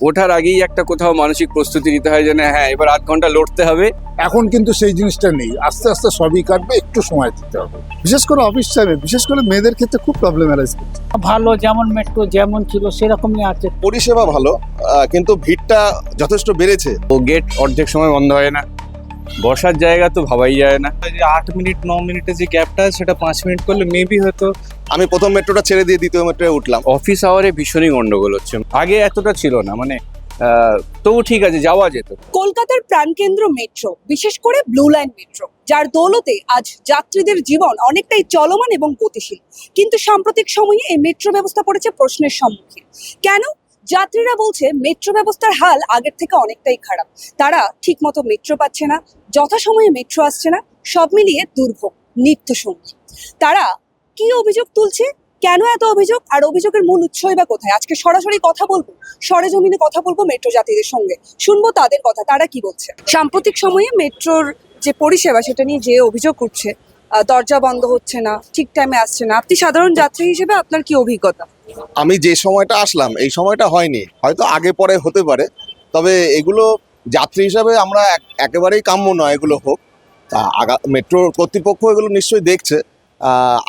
ওঠার আগেই একটা কোথাও মানসিক প্রস্তুতি নিতে হয় যেন হ্যাঁ এবার আধ ঘণ্টা লড়তে হবে। এখন কিন্তু সেই জিনিসটা নেই। আস্তে আস্তে সবই কাটবে একটু সময় দিতে হবে। বিশেষ করে অফিস টাইমে বিশেষ করে মেয়েদের ক্ষেত্রে খুব প্রবলেম অ্যারাইজ করছে। ভালো যেমন মেট্রো যেমন ছিল সেরকমই আছে। পরিষেবা ভালো কিন্তু ভিড়টা যথেষ্ট বেড়েছে। ও গেট অর্ধেক সময় বন্ধ হয় না। বসার জায়গা তো ভাবাই যায় না। যে আট মিনিট ন মিনিটের যে গ্যাপটা সেটা পাঁচ মিনিট করলে মেবি হয়তো আমি প্রথম মেট্রোটা ছেড়ে দিয়ে দ্বিতীয় মেট্রোয় উঠলাম। অফিস আওয়ারে ভীষণই গন্ডগোল হচ্ছে। আগে এতটা ছিল না মানে আহ, তবু ঠিক আছে যাওয়া যেত। কলকাতার প্রাণকেন্দ্র মেট্রো বিশেষ করে ব্লু লাইন মেট্রো যার দৌলতে আজ যাত্রীদের জীবন অনেকটাই চলমান এবং গতিশীল। কিন্তু সাম্প্রতিক সময়ে এই মেট্রো ব্যবস্থা পড়েছে প্রশ্নের সম্মুখীন। কেন? যাত্রীরা বলছে মেট্রো ব্যবস্থার হাল আগের থেকে অনেকটাই খারাপ। তারা ঠিকমতো মেট্রো পাচ্ছে না যথাসময়ে মেট্রো আসছে না সব মিলিয়ে দুর্ভোগ নিত্য সঙ্গী তারা কি অভিযোগ তুলছে? কেন এত অভিযোগ? আর অভিযোগের মূল উৎসই বা কোথায়? আজকে সরাসরি কথা বলব, সরেজমিনে কথা বলব মেট্রো যাত্রীদের সঙ্গে। শুনব তাদের কথা, তারা কি বলছে? সাম্প্রতিক সময়ে মেট্রোর যে পরিষেবা, সেটা নিয়ে যে অভিযোগ করছে দরজা বন্ধ হচ্ছে না, ঠিক টাইমে আসছে না। আপনি সাধারণ যাত্রী হিসেবে আপনার কি অভিজ্ঞতা? আমি যে সময়টা আসলাম, এই সময়টা হয়নি। হয়তো আগে পরে হতে পারে। তবে এগুলো যাত্রী হিসাবে আমরা একেবারেই কাম্য নয় এগুলো হোক। তা আগা মেট্রো কর্তৃপক্ষ এগুলো নিশ্চয়ই দেখছে।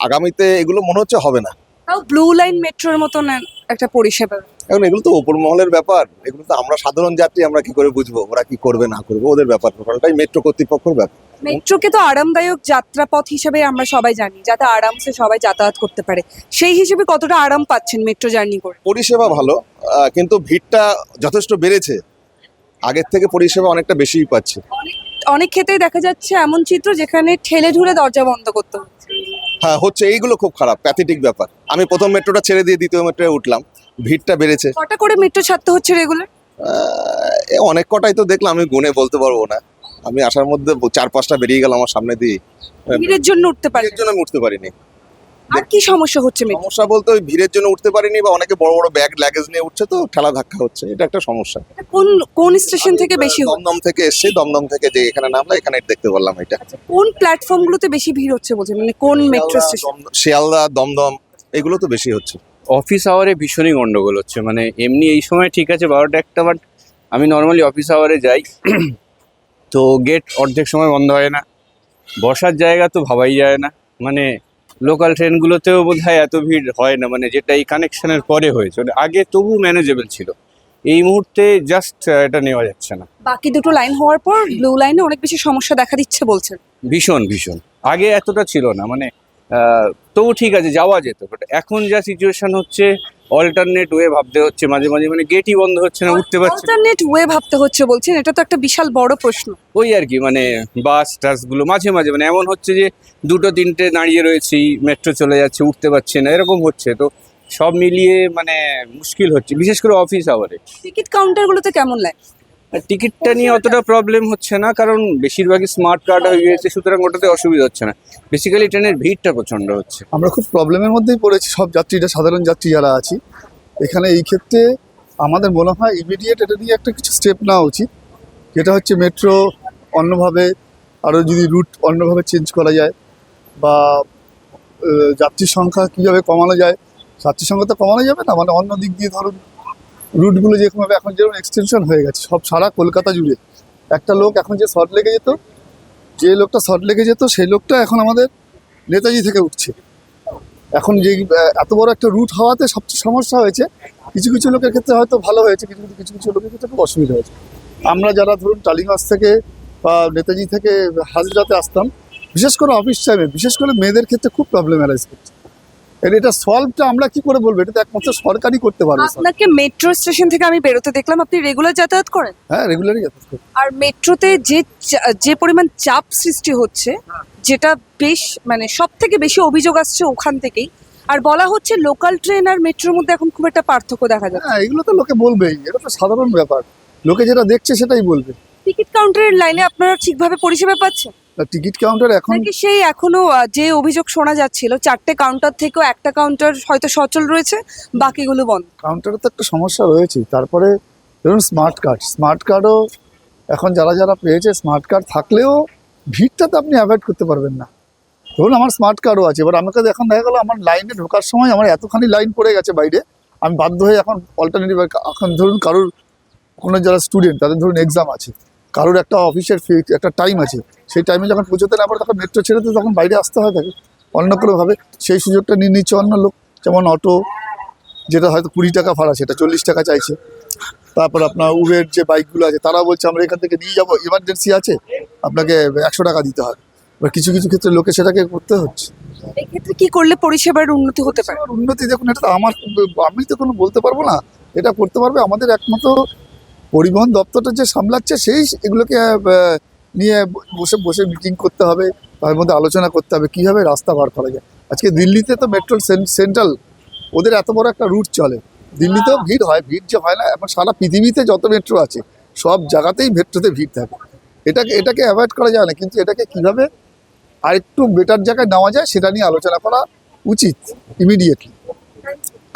আগামীতে এগুলো মনে হচ্ছে হবে না। তাও ব্লু লাইন মেট্রোর মতন একটা পরিষেবা। এখন এগুলো তো ওপর মহলের ব্যাপার। এগুলো তো আমরা সাধারণ যাত্রী আমরা কি করে বুঝব? ওরা কি করবে না করবে? ওদের ব্যাপার। টোটালটাই মেট্রো কর্তৃপক্ষের ব্যাপার। মেট্রোকে তো আরামদায়ক যাত্রাপথ হিসেবে আমরা সবাই জানি যাতে আরামসে সবাই যাতায়াত করতে পারে। সেই হিসেবে কতটা আরাম পাচ্ছেন মেট্রো জার্নি করে? পরিষেবা ভালো কিন্তু ভিড়টা যথেষ্ট বেড়েছে। আগের থেকে পরিষেবা অনেকটা বেশিই পাচ্ছে। অনেক ক্ষেত্রেই দেখা যাচ্ছে এমন চিত্র যেখানে ঠেলে ঢুলে দরজা বন্ধ করতে হচ্ছে হ্যাঁ হচ্ছে এইগুলো খুব খারাপ প্যাথেটিক ব্যাপার। আমি প্রথম মেট্রোটা ছেড়ে দিয়ে দ্বিতীয় মেট্রোয় উঠলাম ভিড়টা বেড়েছে। কটা করে মেট্রো ছাড়তে হচ্ছে রেগুলার অনেক কটাই তো দেখলাম আমি গুনে বলতে পারব না। আমি আসার মধ্যে চার পাঁচটা বেরিয়ে গেল আমার সামনে দিয়ে। ভিড়ের জন্য উঠতে পারি জন্য আমি উঠতে পারিনি। আর কি সমস্যা হচ্ছে সমস্যা বলতে ওই ভিড়ের জন্য উঠতে পারিনি বা অনেকে বড় বড় ব্যাগ লাগেজ নিয়ে উঠছে তো ঠেলা ধাক্কা হচ্ছে এটা একটা সমস্যা। কোন কোন স্টেশন থেকে বেশি দমদম থেকে এসছি দমদম থেকে যে এখানে নামলা এখানে দেখতে পারলাম এটা। কোন প্ল্যাটফর্মগুলোতে বেশি ভিড় হচ্ছে বলছে? মানে কোন মেট্রো স্টেশন শিয়ালদা দমদম এগুলো তো বেশি হচ্ছে। অফিস আওয়ারে ভীষণই গন্ডগোল হচ্ছে। মানে এমনি এই সময় ঠিক আছে বারোটা একটা বাট আমি নর্মালি অফিস আওয়ারে যাই। তো গেট অর্ধেক সময় বন্ধ হয় না। বসার জায়গা তো ভাবাই যায় না। মানে লোকাল ট্রেনগুলোতেও বোধ হয় এত ভিড় হয় না মানে যেটা এই কানেকশনের পরে হয়েছে। মানে আগে তবু ম্যানেজেবল ছিল। এই মুহূর্তে জাস্ট এটা নেওয়া যাচ্ছে না। বাকি দুটো লাইন হওয়ার পর ব্লু লাইনে অনেক বেশি সমস্যা দেখা দিচ্ছে বলছেন। ভীষণ ভীষণ। আগে এতটা ছিল না মানে তবু ঠিক আছে যাওয়া যেত। বাট এখন যা সিচুয়েশন হচ্ছে অল্টারনেট ওয়ে ভাবতে হচ্ছে মাঝে মাঝে মানে গেটই বন্ধ হচ্ছে না উঠতে পারছে। অল্টারনেট ওয়ে ভাবতে হচ্ছে বলছেন এটা তো একটা বিশাল বড় প্রশ্ন। ওই আর কি মানে বাস টাসগুলো মাঝে মাঝে মানে এমন হচ্ছে যে দুটো তিনটে দাঁড়িয়ে রয়েছি মেট্রো চলে যাচ্ছে উঠতে পারছে না এরকম হচ্ছে। তো সব মিলিয়ে মানে মুশকিল হচ্ছে বিশেষ করে অফিস আওয়ারে টিকিট কাউন্টারগুলোতে কেমন লাগে? টিকিটটা নিয়ে অতটা প্রবলেম হচ্ছে না, কারণ বেশিরভাগই স্মার্ট কার্ড হয়ে গিয়েছে, সুতরাং ওটাতে অসুবিধা হচ্ছে না। বেসিক্যালি ট্রেনের ভিড়টা প্রচণ্ড হচ্ছে। আমরা খুব প্রবলেমের মধ্যেই পড়েছি, সব যাত্রীরা, সাধারণ যাত্রী যারা আছি। এখানে এই ক্ষেত্রে আমাদের মনে হয় ইমিডিয়েট এটা নিয়ে একটা কিছু স্টেপ নেওয়া উচিত, যেটা হচ্ছে মেট্রো অন্যভাবে আরও যদি রুট অন্যভাবে চেঞ্জ করা যায় বা যাত্রীর সংখ্যা কীভাবে কমানো যায়। যাত্রীর সংখ্যা তো কমানো যাবে না মানে অন্য দিক দিয়ে ধরুন রুটগুলো যেরকমভাবে এখন যেরকম এক্সটেনশন হয়ে গেছে, সব সারা কলকাতা জুড়ে। একটা লোক এখন যে শর্ট লেগে যেত, যে লোকটা শর্ট লেগে যেত, সেই লোকটা এখন আমাদের নেতাজি থেকে উঠছে। এখন যে এত বড় একটা রুট হওয়াতে সবচেয়ে সমস্যা হয়েছে, কিছু কিছু লোকের ক্ষেত্রে হয়তো ভালো হয়েছে, কিছু কিছু কিছু লোকের ক্ষেত্রে খুব অসুবিধা হয়েছে। আমরা যারা ধরুন টালিগঞ্জ থেকে বা নেতাজি থেকে হাজরাতে আসতাম, বিশেষ করে অফিস টাইমে বিশেষ করে মেয়েদের ক্ষেত্রে খুব প্রবলেম অ্যারাইজ করছে। এটা সলভটা আমরা কি করে বলব? এটা তো একমাত্র সরকারই করতে পারবে। আপনাকে মেট্রো স্টেশন থেকে আমি বেরোতে দেখলাম আপনি রেগুলার যাতায়াত করেন? হ্যাঁ রেগুলারই যাতায়াত করি। আর মেট্রোতে যে যে পরিমাণ চাপ সৃষ্টি হচ্ছে যেটা বেশ মানে সব থেকে বেশি অভিযোগ আসছে ওখান থেকেই আর বলা হচ্ছে লোকাল ট্রেন আর মেট্রোর মধ্যে এখন খুব একটা পার্থক্য দেখা যাচ্ছে। হ্যাঁ এগুলো তো লোকে বলবেই এটা তো সাধারণ ব্যাপার। লোকে যেটা দেখছে সেটাই বলবে। টিকিট কাউন্টারের লাইনে আপনারা ঠিকভাবে পরিষেবা পাচ্ছেন? টিকিট কাউন্টার এখন নাকি সেই এখনও যে অভিযোগ শোনা যাচ্ছিল চারটে কাউন্টার থেকেও একটা কাউন্টার হয়তো সচল রয়েছে বাকিগুলো বন্ধ। কাউন্টারে তো একটা সমস্যা রয়েছে তারপরে ধরুন স্মার্ট কার্ড স্মার্ট কার্ডও এখন যারা যারা পেয়েছে স্মার্ট কার্ড থাকলেও ভিড়টা তো আপনি অ্যাভয়েড করতে পারবেন না। ধরুন আমার স্মার্ট কার্ডও আছে। এবার আমাকে এখন দেখা গেলো আমার লাইনে ঢোকার সময় আমার এতখানি লাইন পড়ে গেছে বাইরে। আমি বাধ্য হয়ে এখন অল্টারনেটিভ এখন ধরুন কারোর কোনো যারা স্টুডেন্ট তাদের ধরুন এক্সাম আছে। কারোর একটা অফিসের ফি- একটা টাইম আছে। সেই টাইমে যখন পৌঁছতে না পারে তখন মেট্রো ছেড়ে তো তখন বাইরে আসতে হয় তাকে। অন্য কোনোভাবে সেই সুযোগটা নিয়ে নিচ্ছে অন্য লোক। যেমন অটো যেটা হয়তো কুড়ি টাকা ভাড়া সেটা চল্লিশ টাকা চাইছে। তারপর আপনার উবের যে বাইকগুলো আছে তারা বলছে আমরা এখান থেকে নিয়ে যাব। ইমার্জেন্সি আছে। আপনাকে একশো টাকা দিতে হবে। এবার কিছু কিছু ক্ষেত্রে লোকে সেটাকে করতে হচ্ছে। এক্ষেত্রে কি করলে পরিষেবার উন্নতি হতে পারে? উন্নতি দেখুন এটা তো আমার আমি তো কোনো বলতে পারব না। এটা করতে পারবে আমাদের একমাত্র পরিবহন দপ্তরটা যে সামলাচ্ছে সেই এগুলোকে নিয়ে বসে বসে মিটিং করতে হবে, তার মধ্যে আলোচনা করতে হবে, কীভাবে রাস্তা বার করা যায়। আজকে দিল্লিতে তো মেট্রো সেন্ট্রাল ওদের এত বড় একটা রুট চলে। দিল্লিতেও ভিড় হয়, ভিড় যে হয় না এখন সারা পৃথিবীতে যত মেট্রো আছে, সব জায়গাতেই মেট্রোতে ভিড় থাকে। এটাকে এটাকে অ্যাভয়েড করা যায় না, কিন্তু এটাকে কীভাবে আরেকটু বেটার জায়গায় নেওয়া যায়, সেটা নিয়ে আলোচনা করা উচিত ইমিডিয়েটলি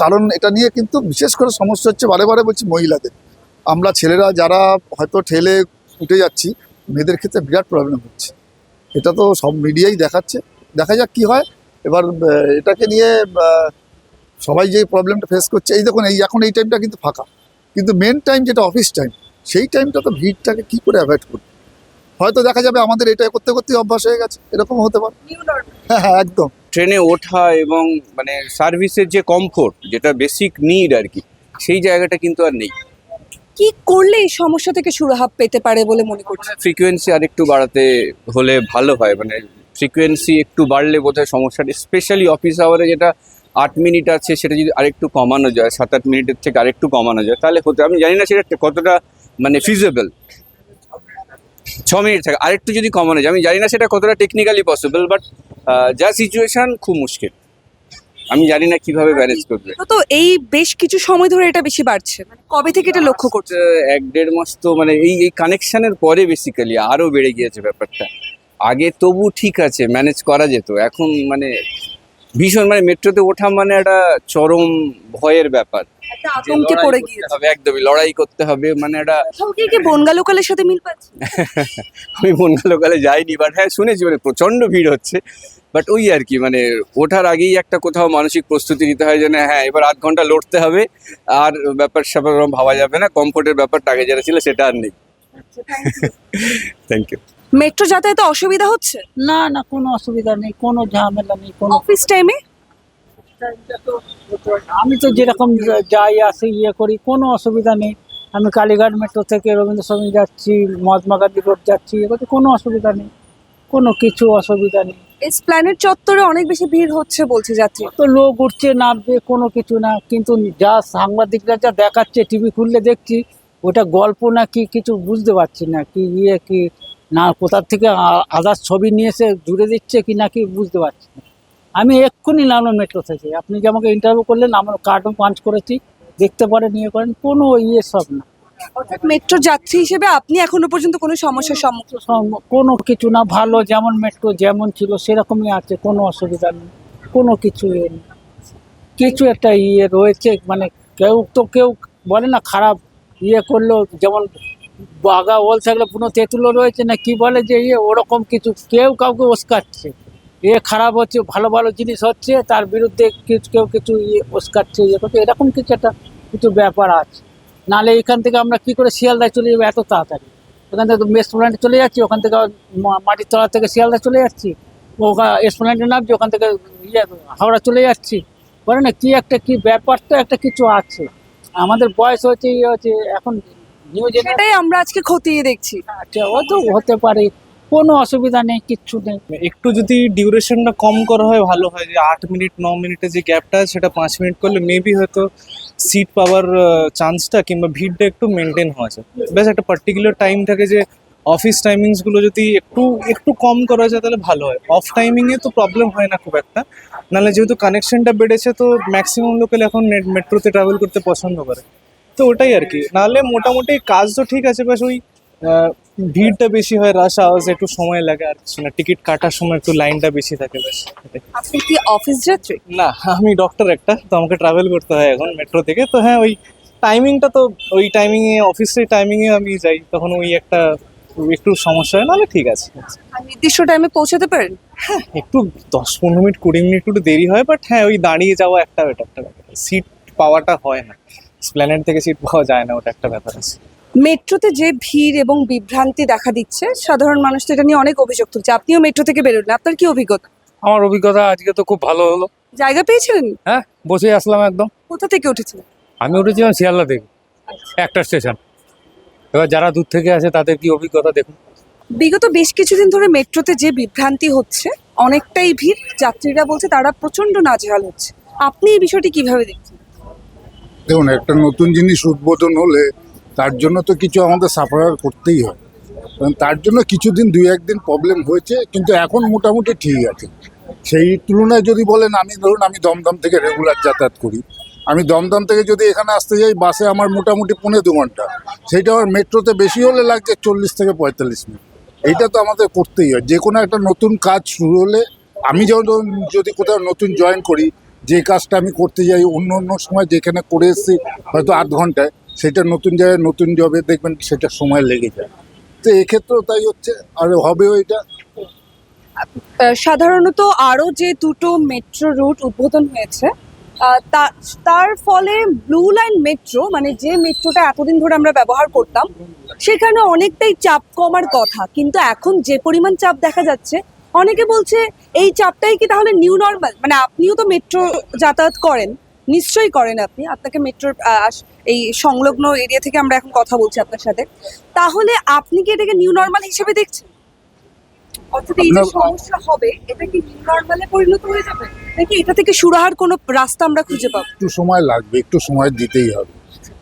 কারণ এটা নিয়ে কিন্তু বিশেষ করে সমস্যা হচ্ছে, বারে বারে বলছি মহিলাদের। আমরা ছেলেরা যারা হয়তো ঠেলে উঠে যাচ্ছি মেয়েদের ক্ষেত্রে বিরাট প্রবলেম হচ্ছে। এটা তো সব মিডিয়াই দেখাচ্ছে। দেখা যাক কি হয়। এবার এটাকে নিয়ে সবাই যে প্রবলেমটা ফেস করছে এই দেখুন এই এখন এই টাইমটা কিন্তু ফাঁকা। কিন্তু মেন টাইম যেটা অফিস টাইম সেই টাইমটা তো ভিড়টাকে কী করে অ্যাভয়েড করবে? হয়তো দেখা যাবে আমাদের এটা করতে করতেই অভ্যাস হয়ে গেছে। এরকম হতে পারে। হ্যাঁ হ্যাঁ একদম। ট্রেনে ওঠা এবং মানে সার্ভিসের যে কমফোর্ট যেটা বেসিক নিড আর কি সেই জায়গাটা কিন্তু আর নেই। কি করলে এই সমস্যা থেকে সুরাহা পেতে পারে বলে মনে করছেন? ফ্রিকোয়েন্সি আর একটু বাড়াতে হলে ভালো হয় মানে ফ্রিকোয়েন্সি একটু বাড়লে বোধহয় সমস্যাটা স্পেশালি অফিস আওয়ারে যেটা আট মিনিট আছে, সেটা যদি আরেকটু কমানো যায়, সাত আট মিনিটের থেকে আরেকটু কমানো যায়, তাহলে হতে, আমি জানি না সেটা কতটা মানে ফিজেবল ছ মিনিট থাকে আরেকটু যদি কমানো যায়, আমি জানি না সেটা কতটা টেকনিক্যালি পসিবল বাট যা সিচুয়েশন খুব মুশকিল। আমি জানি না কীভাবে ম্যানেজ করবে। তো এই বেশ কিছু সময় ধরে এটা বেশি বাড়ছে। মানে কবে থেকে এটা লক্ষ্য করছে? এক দেড় মাস তো মানে এই এই কানেকশনের পরে বেসিক্যালি আরও বেড়ে গিয়েছে ব্যাপারটা। আগে তবু ঠিক আছে ম্যানেজ করা যেত। এখন মানে ভীষণ মানে মেট্রোতে ওঠা মানে একটা চরম ভয়ের ব্যাপার। আতঙ্কে লড়াই পড়ে করতে গিয়েছে। হবে একদমই লড়াই করতে হবে মানে একটা কোথাও কি কি বনগা লোকালের সাথে মিল পাচ্ছে? আমি বনগা লোকালে যাইনি বাট হ্যাঁ শুনেছি মানে প্রচণ্ড ভিড় হচ্ছে। বাট ওই আর কি মানে ওঠার আগেই একটা কোথাও মানসিক প্রস্তুতি নিতে হয় যে না, হ্যাঁ এবার আধ ঘণ্টা লড়তে হবে। আর ব্যাপার স্যাপার ভাবা যাবে না কমফোর্টের ব্যাপারটা আগে যেটা ছিল সেটা আর নেই। থ্যাংক ইউ মেট্রো যাতায়াতে অসুবিধা হচ্ছে? না না কোনো অসুবিধা নেই কোনো ঝামেলা নেই কোনো অফিস টাইমে আমি তো যেরকম যাই আসি ইয়ে করি কোনো অসুবিধা নেই। আমি কালীঘাট মেট্রো থেকে রবীন্দ্র সঙ্গে যাচ্ছি মহাত্মা গান্ধী রোড যাচ্ছি এ করতে কোনো অসুবিধা নেই কোনো কিছু অসুবিধা নেই। এসপ্ল্যানেট চত্বরে অনেক বেশি ভিড় হচ্ছে বলছে যাত্রী। তো লোক উঠছে নামবে কোনো কিছু না। কিন্তু যা সাংবাদিকরা যা দেখাচ্ছে, টিভি খুললে দেখছি, ওটা গল্প না কি কিছু বুঝতে পারছি না। কি ইয়ে কি না কোথার থেকে আদার্স ছবি নিয়ে এসে জুড়ে দিচ্ছে কি না কি বুঝতে পারছি না। আমি এক্ষুনি নামলাম মেট্রো থেকে আপনি যে আমাকে ইন্টারভিউ করলেন? আমার কার্ডও পাঞ্চ করেছি, দেখতে পারেন ইয়ে করেন, কোনো ইয়ে সব না। মেট্রো যাত্রী হিসেবে আপনি এখনও পর্যন্ত কোনো সমস্যার সম্মুখীন কোনো কিছু না, ভালো যেমন মেট্রো যেমন ছিল, সেরকমই আছে, কোনো অসুবিধা নেই, কোনো কিছু ইয়ে কিছু একটা ইয়ে রয়েছে মানে কেউ তো কেউ বলে না, খারাপ ইয়ে করল যেমন বাগা ওল থাকলে পুরো তেঁতুলো রয়েছে না, কি বলে যে ইয়ে ওরকম কিছু কেউ কাউকে উস্কাচ্ছে। এ খারাপ হচ্ছে, ভালো ভালো জিনিস হচ্ছে, তার বিরুদ্ধে কিছু, কেউ কিছু ইয়ে উস্কাচ্ছে ইয়ে করছে এরকম কিছু একটা, কিছু ব্যাপার আছে। নাহলে এখান থেকে আমরা কি করে শিয়ালদায় চলে যাব এত তাড়াতাড়ি? ওখান থেকে রেস্টুরেন্টে চলে যাচ্ছি ওখান থেকে মাটির তলা থেকে শিয়ালদা চলে যাচ্ছি। ওখানে রেস্টুরেন্টে নামছি ওখান থেকে ইয়ে হাওড়া চলে যাচ্ছি। বলে না কী একটা কী ব্যাপার তো একটা কিছু আছে। আমাদের বয়স হচ্ছে ইয়ে হচ্ছে এখন নিউ সেটাই আমরা আজকে খতিয়ে দেখছি। আচ্ছা ও তো হতে পারে। কোনো অসুবিধা নেই, কিচ্ছু নেই। একটু যদি ডিউরেশনটা কম করা হয়, ভালো হয়, যে আট মিনিট, ন মিনিটের যে গ্যাপটা সেটা পাঁচ মিনিট করলে মেবি হয়তো সিট পাওয়ার চান্সটা কিংবা ভিড়টা একটু মেনটেন হওয়া যায়। ব্যাস, একটা পার্টিকুলার টাইম থাকে যে অফিস টাইমিংসগুলো যদি একটু একটু কম করা যায়, তাহলে ভালো হয়। অফ টাইমিংয়ে তো প্রবলেম হয় না খুব একটা। নাহলে যেহেতু কানেকশনটা বেড়েছে, তো ম্যাক্সিমাম লোকেল এখন মেট্রোতে ট্রাভেল করতে পছন্দ করে। তো ওটাই আর কি। নাহলে মোটামুটি কাজ তো ঠিক আছে বাস ওই ভিড়টা বেশি হয় রাশ আওয়াজ একটু সময় লাগে আর কিছু না। টিকিট কাটার সময় একটু লাইনটা বেশি থাকে এটাই। আপনি কি অফিস যাত্রী? না আমি ডক্টর একটা তো আমাকে ট্রাভেল করতে হয় এখন মেট্রো থেকে। তো হ্যাঁ ওই টাইমিংটা তো ওই টাইমিংয়ে অফিসের টাইমিংয়ে আমি যাই তখন ওই একটা একটু সমস্যা হয় নাহলে ঠিক আছে। নির্দিষ্ট টাইমে পৌঁছাতে পারেন? হ্যাঁ একটু দশ পনেরো মিনিট কুড়ি মিনিট একটু দেরি হয় বাট হ্যাঁ ওই দাঁড়িয়ে যাওয়া একটা ওটা একটা ব্যাপার। সিট পাওয়াটা হয় না। স্প্ল্যানেট থেকে সিট পাওয়া যায় না ওটা একটা ব্যাপার আছে। মেট্রোতে যে ভিড় এবং বিভ্রান্তি দেখা দিচ্ছে সাধারণ মানুষ তো এটা নিয়ে অনেক অভিযোগ তুলছে। আপনিও মেট্রো থেকে বেরোলেন আপনার কি অভিজ্ঞতা? আমার অভিজ্ঞতা আজকে তো খুব ভালো হলো। জায়গা পেয়েছিলেন? হ্যাঁ বসে আসলাম একদম। কোথা থেকে উঠেছিলেন? আমি উঠেছিলাম শিয়ালদা থেকে একটা স্টেশন। এবার যারা দূর থেকে আসে তাদের কি অভিজ্ঞতা দেখুন। বিগত বেশ কিছুদিন ধরে মেট্রোতে যে বিভ্রান্তি হচ্ছে অনেকটাই ভিড়। যাত্রীরা বলছে তারা প্রচণ্ড নাজেহাল হচ্ছে। আপনি এই বিষয়টি কীভাবে দেখছেন? দেখুন একটা নতুন জিনিস উদ্বোধন হলে তার জন্য তো কিছু আমাদের সাফার করতেই হয়। তার জন্য কিছুদিন, দুই একদিন প্রবলেম হয়েছে, কিন্তু এখন মোটামুটি ঠিক আছে। সেই তুলনায় যদি বলেন, আমি ধরুন, আমি দমদম থেকে রেগুলার যাতায়াত করি। আমি দমদম থেকে যদি এখানে আসতে যাই, বাসে আমার মোটামুটি পৌনে দু ঘণ্টা। সেইটা আমার মেট্রোতে বেশি হলে লাগছে চল্লিশ থেকে পঁয়তাল্লিশ মিনিট। এইটা তো আমাদের করতেই হয়। যে কোনো একটা নতুন কাজ শুরু হলে, আমি যখন যদি কোথাও নতুন জয়েন করি, যে কাজটা আমি করতে যাই, অন্য অন্য সময় যেখানে করে এসেছি, হয়তো আধ ঘন্টায় সেটা নতুন জায়গায় নতুন জবে দেখবেন সেটা সময় লেগে যায়। তো এক্ষেত্রেও তাই হচ্ছে, আর হবেও এটা। সাধারণত আরও যে দুটো মেট্রো রুট উদ্বোধন হয়েছে তার ফলে ব্লু লাইন মেট্রো মানে যে মেট্রোটা এতদিন ধরে আমরা ব্যবহার করতাম, সেখানে অনেকটাই চাপ কমার কথা। কিন্তু এখন যে পরিমাণ চাপ দেখা যাচ্ছে, অনেকে বলছে এই চাপটাই কি তাহলে নিউ নর্মাল মানে আপনিও তো মেট্রো যাতায়াত করেন, নিশ্চয়ই করেন আপনি। আপনাকে মেট্রোর এই সংলগ্ন এরিয়া থেকে আমরা এখন কথা বলছি আপনার সাথে। তাহলে আপনি কি এটাকে নিউ নর্মাল হিসেবে দেখছেন? অর্থাৎ এই যে সমস্যা হবে এটা কি নিউ নর্মালে পরিণত হয়ে যাবে? নাকি এটা থেকে সুরাহার কোনো রাস্তা আমরা খুঁজে পাবো? একটু সময় লাগবে একটু সময় দিতেই হবে।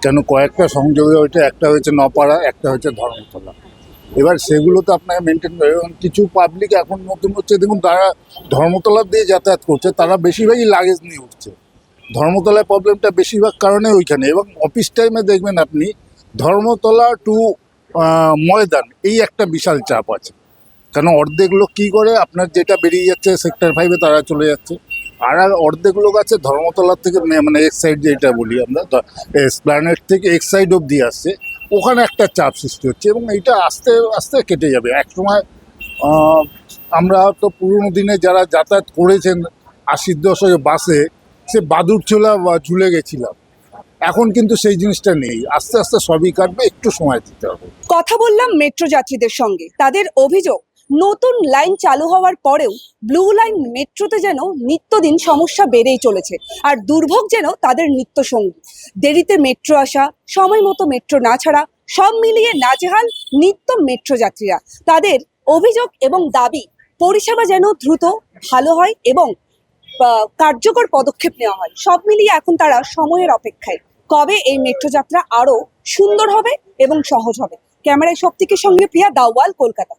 কেন কয়েকটা সংযোগে ওইটা একটা হয়েছে নপাড়া একটা হয়েছে ধর্মতলা। এবার সেগুলো তো আপনাকে মেনটেন করে এবং কিছু পাবলিক এখন নতুন হচ্ছে দেখুন তারা ধর্মতলা দিয়ে যাতায়াত করছে তারা বেশিরভাগই লাগেজ নিয়ে উঠছে। ধর্মতলায় প্রবলেমটা বেশিরভাগ কারণে ওইখানে এবং অফিস টাইমে দেখবেন আপনি ধর্মতলা টু ময়দান, এই একটা বিশাল চাপ আছে। কারণ অর্ধেক লোক কী করে? আপনার যেটা বেরিয়ে যাচ্ছে সেক্টর ফাইভে তারা চলে যাচ্ছে। আর আর অর্ধেক লোক আছে ধর্মতলার থেকে মানে এক সাইড যেটা বলি আমরা প্ল্যানেট থেকে এক সাইড অব্দি আসছে। ওখানে একটা চাপ সৃষ্টি হচ্ছে এবং এইটা আস্তে আস্তে কেটে যাবে। এক সময় আমরা তো পুরোনো দিনে যারা যাতায়াত করেছেন আশির দশকে বাসে সে বাদুর বা ঝুলে গেছিলাম। এখন কিন্তু সেই জিনিসটা নেই। আস্তে আস্তে সবই কাটবে, একটু সময় দিতে হবে। কথা বললাম মেট্রো যাত্রীদের সঙ্গে। তাদের অভিযোগ, নতুন লাইন চালু হওয়ার পরেও ব্লু লাইন মেট্রোতে যেন নিত্যদিন সমস্যা বেড়েই চলেছে আর দুর্ভোগ যেন তাদের নিত্য সঙ্গী দেরিতে মেট্রো আসা, সময় মতো মেট্রো না ছাড়া, সব মিলিয়ে নাজেহাল নিত্য মেট্রো যাত্রীরা। তাদের অভিযোগ এবং দাবি, পরিষেবা যেন দ্রুত ভালো হয় এবং কার্যকর পদক্ষেপ নেওয়া হয়। সব মিলিয়ে এখন তারা সময়ের অপেক্ষায়। কবে এই মেট্রো যাত্রা আরও সুন্দর হবে এবং সহজ হবে? ক্যামেরায় শক্তিকে সঙ্গে প্রিয়া দাওয়াল কলকাতা।